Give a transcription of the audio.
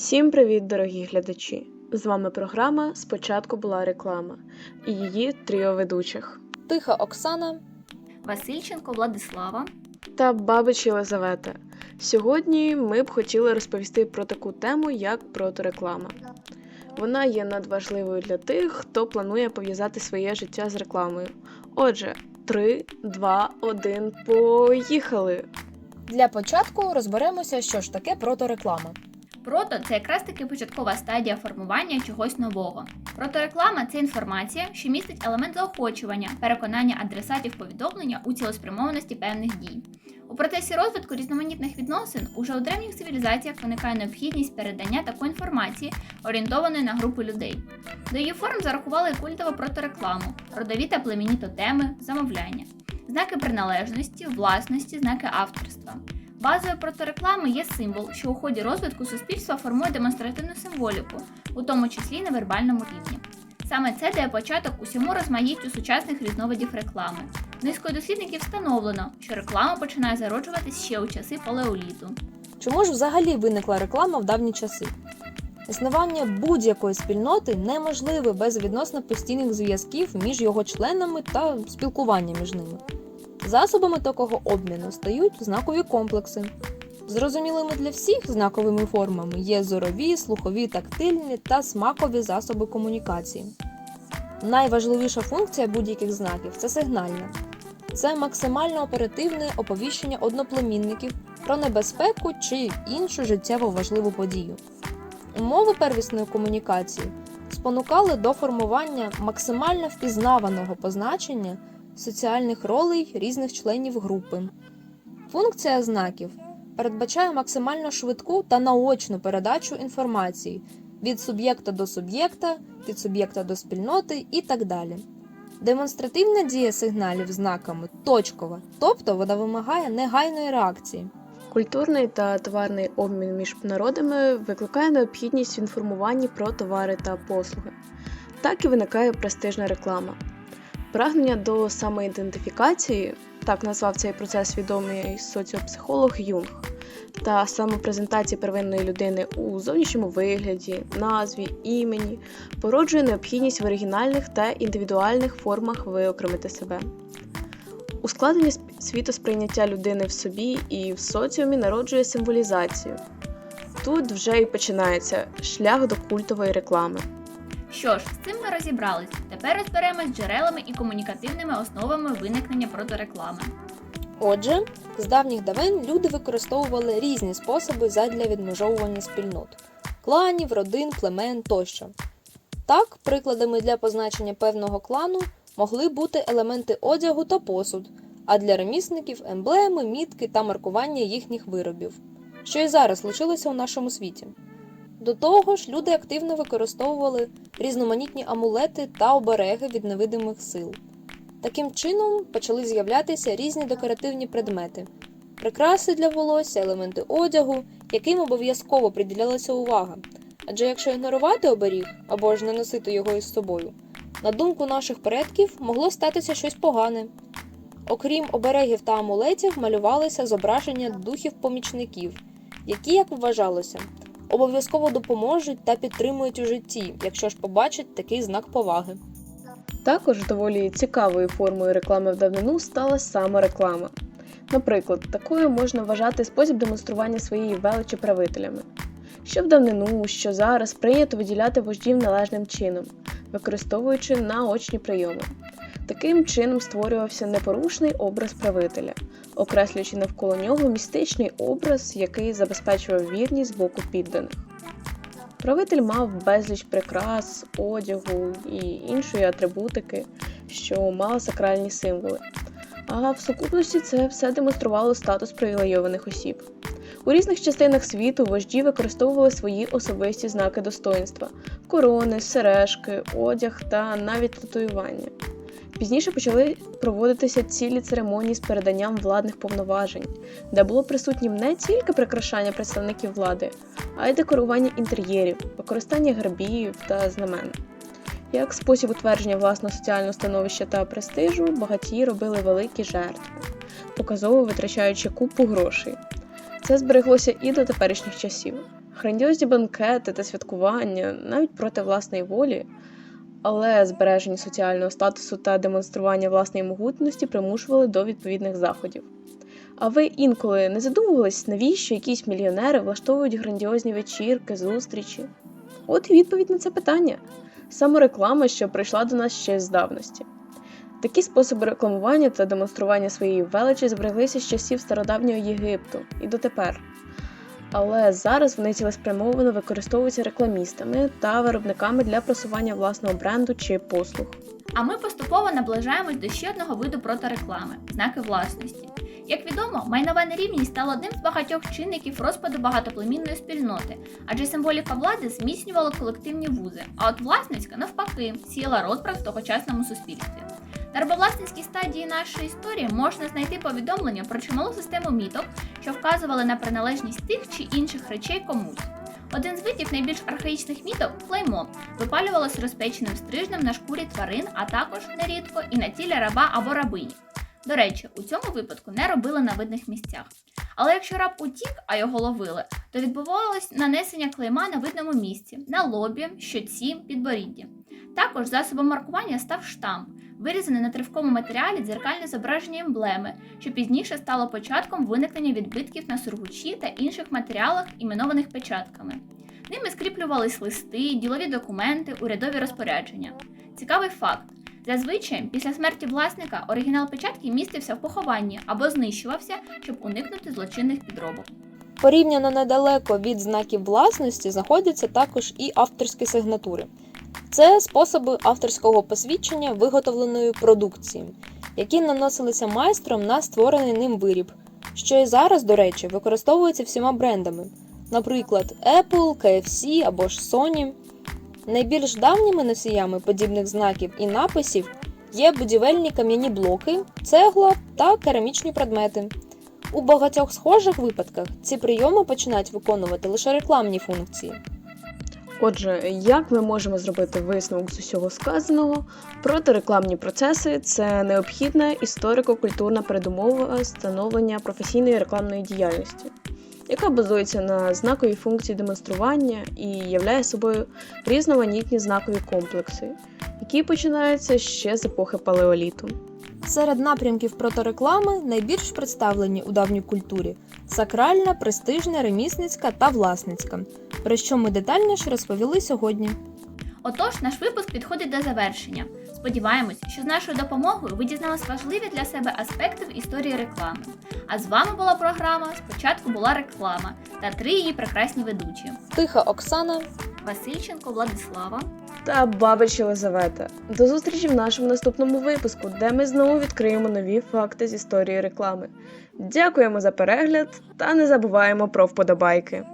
Всім привіт, дорогі глядачі! З вами програма Спочатку була реклама і її тріо ведучих Тиха Оксана. Васильченко Владислава. та Бабич Єлизавета. Сьогодні ми б хотіли розповісти про таку тему, як протореклама. Вона є надважливою для тих, хто планує пов'язати своє життя з рекламою. Отже, 3, 2, 1, поїхали! Для початку розберемося, що ж таке протореклама. Прото це якраз таки початкова стадія формування чогось нового. Протореклама це інформація, що містить елемент заохочування, переконання адресатів повідомлення у цілеспрямованості певних дій. У процесі розвитку різноманітних відносин уже у древніх цивілізаціях виникає необхідність передання такої інформації, орієнтованої на групу людей. До її форм зарахували культову проторекламу, родові та племінні тотеми, замовляння, знаки приналежності, власності, знаки авторства. Базою протореклами є символ, що у ході розвитку суспільства формує демонстративну символіку, у тому числі на вербальному рівні. Саме це дає початок усьому розмаїттю сучасних різновидів реклами. Низкою дослідників встановлено, що реклама починає зароджуватись ще у часи палеоліту. Чому ж взагалі виникла реклама в давні часи? Існування будь-якої спільноти неможливе без відносно постійних зв'язків між його членами та спілкування між ними. Засобами такого обміну стають знакові комплекси. Зрозумілими для всіх знаковими формами є зорові, слухові, тактильні та смакові засоби комунікації. Найважливіша функція будь-яких знаків це сигнальна. Це максимально оперативне оповіщення одноплемінників про небезпеку чи іншу життєво важливу подію. Умови первісної комунікації спонукали до формування максимально впізнаваного позначення соціальних ролей різних членів групи. Функція знаків передбачає максимально швидку та наочну передачу інформації від суб'єкта до суб'єкта, від суб'єкта до спільноти і так далі. Демонстративна дія сигналів знаками точкова, тобто вона вимагає негайної реакції. Культурний та товарний обмін між народами викликає необхідність в інформуванні про товари та послуги. Так і виникає престижна реклама. Прагнення до самоідентифікації, так назвав цей процес відомий соціопсихолог Юнг, та самопрезентації первинної людини у зовнішньому вигляді, назві, імені, породжує необхідність в оригінальних та індивідуальних формах виокремити себе. Ускладнення світосприйняття людини в собі і в соціумі народжує символізацію. Тут вже і починається шлях до культової реклами. Що ж, з цим ми розібрались. Тепер розберемось джерелами і комунікативними основами виникнення протореклами. Отже, з давніх давен люди використовували різні способи задля відмежовування спільнот кланів, родин, племен тощо. Так, прикладами для позначення певного клану могли бути елементи одягу та посуд, а для ремісників емблеми, мітки та маркування їхніх виробів, що і зараз лишилося у нашому світі. До того ж, люди активно використовували різноманітні амулети та обереги від невидимих сил. Таким чином почали з'являтися різні декоративні предмети, прикраси для волосся, елементи одягу, яким обов'язково приділялася увага. Адже якщо ігнорувати оберіг або ж не носити його із собою, на думку наших предків могло статися щось погане. Окрім оберегів та амулетів, малювалися зображення духів-помічників, які, як вважалося, обов'язково допоможуть та підтримують у житті, якщо ж побачать такий знак поваги. Також доволі цікавою формою реклами в давнину стала сама реклама. Наприклад, такою можна вважати спосіб демонстрування своєї величі правителями. Що в давнину, що зараз прийнято виділяти вождів належним чином, використовуючи наочні прийоми. Таким чином створювався непорушний образ правителя, окреслюючи навколо нього містичний образ, який забезпечував вірність з боку підданих. Правитель мав безліч прикрас, одягу і іншої атрибутики, що мала сакральні символи. А в сукупності це все демонструвало статус привілейованих осіб. У різних частинах світу вожді використовували свої особисті знаки достоинства: корони, сережки, одяг та навіть татуювання. Пізніше почали проводитися цілі церемонії з переданням владних повноважень, де було присутнім не тільки прикрашання представників влади, а й декорування інтер'єрів, використання гербів та знамен. Як спосіб утвердження власного соціального становища та престижу, багатії робили великі жертви, показово витрачаючи купу грошей. Це збереглося і до теперішніх часів. грандіозні банкети та святкування навіть проти власної волі, але збереження соціального статусу та демонстрування власної могутності примушували до відповідних заходів. А ви інколи не задумувались, навіщо якісь мільйонери влаштовують грандіозні вечірки, зустрічі? От і відповідь на це питання. Самореклама, що прийшла до нас ще з давності. Такі способи рекламування та демонстрування своєї величі збереглися з часів стародавнього Єгипту і дотепер. Але зараз вони цілеспрямовано використовуються рекламістами та виробниками для просування власного бренду чи послуг. А ми поступово наближаємось до ще одного виду протореклами знаки власності. Як відомо, майнова нерівність стала одним з багатьох чинників розпаду багатоплемінної спільноти, адже символіка влади зміцнювала колективні вузи, а от власницька, навпаки, сіяла розбрат в тогочасному суспільстві. На рабовласницькій стадії нашої історії можна знайти повідомлення про чималу систему міток, що вказували на приналежність тих чи інших речей комусь. Один з видів найбільш архаїчних міток клеймо випалювалося розпеченим стрижнем на шкурі тварин, а також нерідко і на тілі раба або рабині. До речі, у цьому випадку не робили на видних місцях. Але якщо раб утік, а його ловили, то відбувалось нанесення клейма на видному місці на лобі, щоці, підборідді. Також засобом маркування став штамп, вирізаний на тривкому матеріалі дзеркальне зображення емблеми, що пізніше стало початком виникнення відбитків на сургучі та інших матеріалах, іменованих печатками. Ними скріплювались листи, ділові документи, урядові розпорядження. Цікавий факт. Зазвичай, після смерті власника оригінал печатки містився в похованні або знищувався, щоб уникнути злочинних підробок. Порівняно недалеко від знаків власності знаходяться також і авторські сигнатури. Це способи авторського посвідчення виготовленої продукції, які наносилися майстром на створений ним виріб, що і зараз, до речі, використовується всіма брендами, наприклад, Apple, KFC або ж Sony. Найбільш давніми носіями подібних знаків і написів є будівельні кам'яні блоки, цегла та керамічні предмети. У багатьох схожих випадках ці прийоми починають виконувати лише рекламні функції. Отже, як ми можемо зробити висновок з усього сказаного? Протирекламні процеси це необхідна історико-культурна передумова становлення професійної рекламної діяльності, яка базується на знаковій функції демонстрування і являє собою різноманітні знакові комплекси, які починаються ще з епохи палеоліту. Серед напрямків протореклами найбільш представлені у давній культурі сакральна, престижна, ремісницька та власницька, про що ми детальніше розповіли сьогодні. Отож, наш випуск підходить до завершення. Сподіваємось, що з нашою допомогою ви дізнались важливі для себе аспекти в історії реклами. А з вами була програма Спочатку була реклама та три її прекрасні ведучі: Тиха Оксана. Васильченко Владислава. Та Бабич Єлизавета. До зустрічі в нашому наступному випуску, де ми знову відкриємо нові факти з історії реклами. Дякуємо за перегляд та не забуваємо про вподобайки.